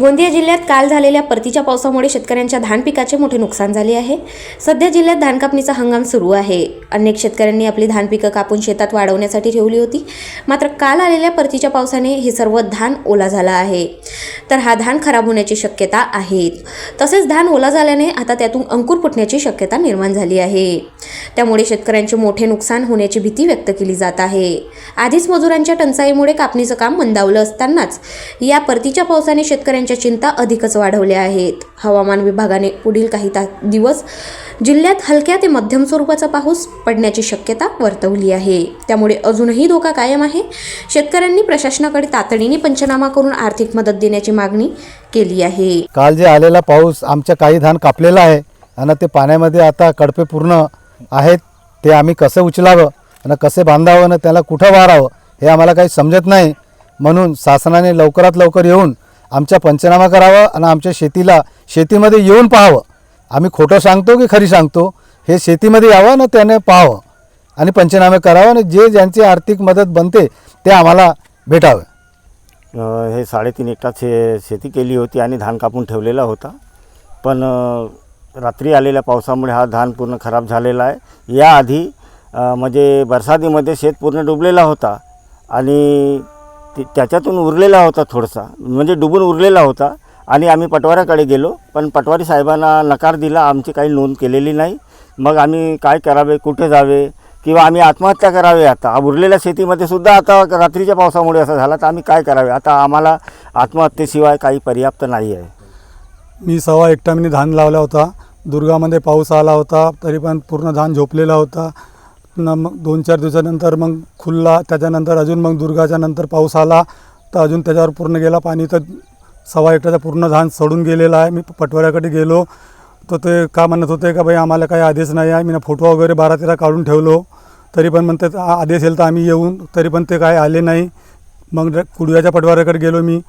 गोंदिया जिल्ह्यात काल झालेल्या परतीच्या पावसामुळे शेतकऱ्यांच्या धान पिकाचे मोठे नुकसान झाले आहे. सध्या जिल्ह्यात धान कापणीचा हंगाम सुरू आहे. अनेक शेतकऱ्यांनी आपली धान पिकं कापून शेतात वाढवण्यासाठी ठेवली होती. मात्र काल आलेल्या परतीच्या पावसाने हे सर्व धान ओला झाला आहे. तर हा धान खराब होण्याची शक्यता आहे. तसेच धान ओला झाल्याने आता त्यातून अंकुर फुटण्याची शक्यता निर्माण झाली आहे. त्यामुळे शेतकऱ्यांचे मोठे नुकसान होण्याची भीती व्यक्त केली जात आहे. आधीच मजुरांच्या टंचाईमुळे कापणीचं काम मंदावलं असतानाच या परतीच्या पावसाने शेतकऱ्यांच्या चिंता अधिकच वाढवल्या आहेत. हवामान विभागाने पुढील काही ता दिवस जिल्ह्यात हलक्या ते मध्यम स्वरूपाचा पाऊस पडण्याची शक्यता वर्तवली आहे. त्यामुळे अजूनही धोका कायम आहे. शेतकऱ्यांनी प्रशासनाकडे तातडीने पंचनामा करून आर्थिक मदत देण्याची मागणी केली आहे. काल जे आलेला पाऊस आमच्या काही धान कापलेला आहे आणि ते पाण्यामध्ये आता कडपे पूर्ण आहेत. ते आम्ही कसं उचलावं आणि कसे बांधावं आणि त्याला कुठं वारावं हे आम्हाला काही समजत नाही. म्हणून शासनाने लवकरात लवकर येऊन आमचा पंचनामा करावा आणि आमच्या शेतीला शेतीमध्ये येऊन पाहावं. आम्ही खोटं सांगतो की खरी सांगतो? हे शेतीमध्ये यावं आणि त्याने पाहावं. आणि पंचनामे करावं आणि जे ज्यांची आर्थिक मदत बनते ते आम्हाला भेटावं. अ, हे साडेतीन एकटा शे शेती केली होती आणि धान कापून ठेवलेला होता. पण अ, रात्री आलेल्या पावसामुळे हा धान पूर्ण खराब झालेला आहे. याआधी अ, म्हणजे बरसातीमध्ये शेत पूर्ण डुबलेला होता. आणि ते- त्याच्यातून उरलेला होता थोडासा. म्हणजे डुबून उरलेला होता. आणि आम्ही पटवाऱ्याकडे गेलो. पण पटवारी साहेबांना नकार दिला. आमची काही नोंद केलेली नाही. मग आम्ही काय करावे? कुठे जावे? किंवा आम्ही आत्महत्या करावे आता? उरलेल्या शेतीमध्ये सुद्धा आता रात्रीच्या पावसामुळे असं झालं तर आम्ही काय करावे? आता आम्हाला आत्महत्येशिवाय काही पर्याप्त नाही आहे. मी सव्वा एकटा धान लावला होता. दुर्गामध्ये पाऊस आला होता. तरी पण पूर्ण धान झोपलेला होता. न मग दोन चार दिवसानंतर मग खुलला त्याच्यानंतर अजून मग दुर्गाच्या नंतर पाऊस आला तर अजून त्याच्यावर पूर्ण गेला पाणी. तर सव्वा एकटाचा पूर्ण धान सडून गेलेला आहे. मी पटवाऱ्याकडे गेलो. तर ते का म्हणत होते का भाई आम्हाला काही आदेश नाही आहे. मी फोटो वगैरे बारा तेरा काढून ठेवलो. तरी पण म्हणतात आदेश येईल तर आम्ही येऊन. तरी पण ते काय आले नाही. मग ड- कुडव्याच्या पटवाऱ्याकडे गेलो मी.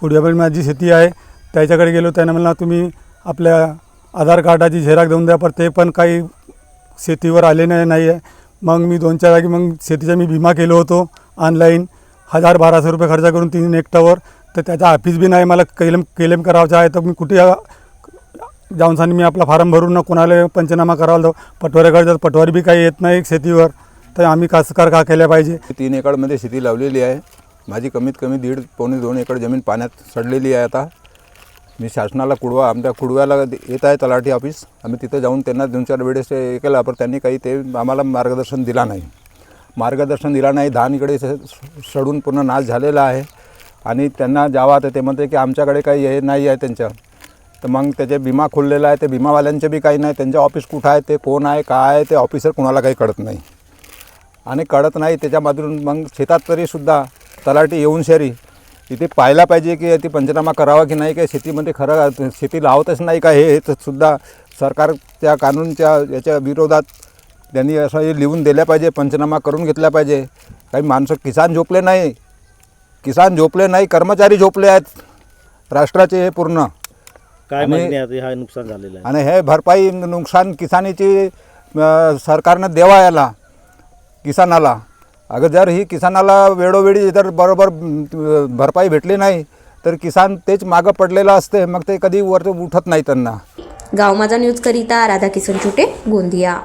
कुडव्यामध्ये माझी शेती आहे. त्याच्याकडे गेलो. त्यानं म्हणला तुम्ही आपल्या आधार कार्डाची झेराक देऊन द्या पण ते पण काही शेतीवर आले नाही नाही आहे मग मी दोन चार जागी मग शेतीचा मी विमा केलो होतो ऑनलाईन हजार बाराशे रुपये खर्च करून तीन एकटावर तर त्याचा ऑफिस बी नाही मला क्लेम क्लेम करायचा आहे. तर मी कुठे जाऊन सांग मी आपला फॉर्म भरून ना कोणाला पंचनामा करावा तर पटवाऱ्याकडे तर पटवारी बी काही येत नाही शेतीवर. तर आम्ही कास्तकार का केल्या पाहिजे? तीन एकरमध्ये शेती लावलेली आहे. माझी कमीत कमी दीड पावणे दोन एकर जमीन पाण्यात सडलेली आहे आता. मी शासनाला कुडवा आमच्या कुडव्याला येत आहे तलाठी ऑफिस आम्ही तिथे जाऊन त्यांना दोन चार वेळेस हे केलं पण त्यांनी काही ते आम्हाला मार्गदर्शन दिला नाही. मार्गदर्शन दिला नाही धान इकडे स- सडून पूर्ण नाश झालेला आहे. आणि त्यांना जावा तर ते म्हणते की आमच्याकडे काही हे नाही आहे त्यांच्या तर मग त्याचे विमा खोललेला आहे ते विमावाल्यांचे बी काही नाही. त्यांचे ऑफिस कुठं आहे ते कोण आहे काय आहे ते ऑफिसर कुणाला काही कळत नाही. आणि कळत नाही त्याच्यामधून मग शेतात तरीसुद्धा तलाठी येऊन शहरी इथे पाहायला पाहिजे की ती पंचनामा करावा की नाही काय शेतीमध्ये खरं शेती लावतच नाही का हे सुद्धा सरकारच्या कानूनच्या याच्या विरोधात त्यांनी असं हे लिहून दिल्या पाहिजे पंचनामा करून घेतला पाहिजे. काही माणसं किसान झोपले नाही किसान झोपले नाही कर्मचारी झोपले आहेत राष्ट्राचे हे पूर्ण. काय आणि- हा नुकसान झालेलं आहे? आणि हे भरपाई नुकसान किसानीची सरकारनं द्यावा याला किसानाला. अगं जर ही किसानाला वेळोवेळी जर बरोबर भरपाई भेटली नाही तर किसान तेच मागं पडलेलं असते मग ते कधी वर उठत नाही त्यांना. गाव माझा न्यूज करिता राधाकिशन छोटे गोंदिया.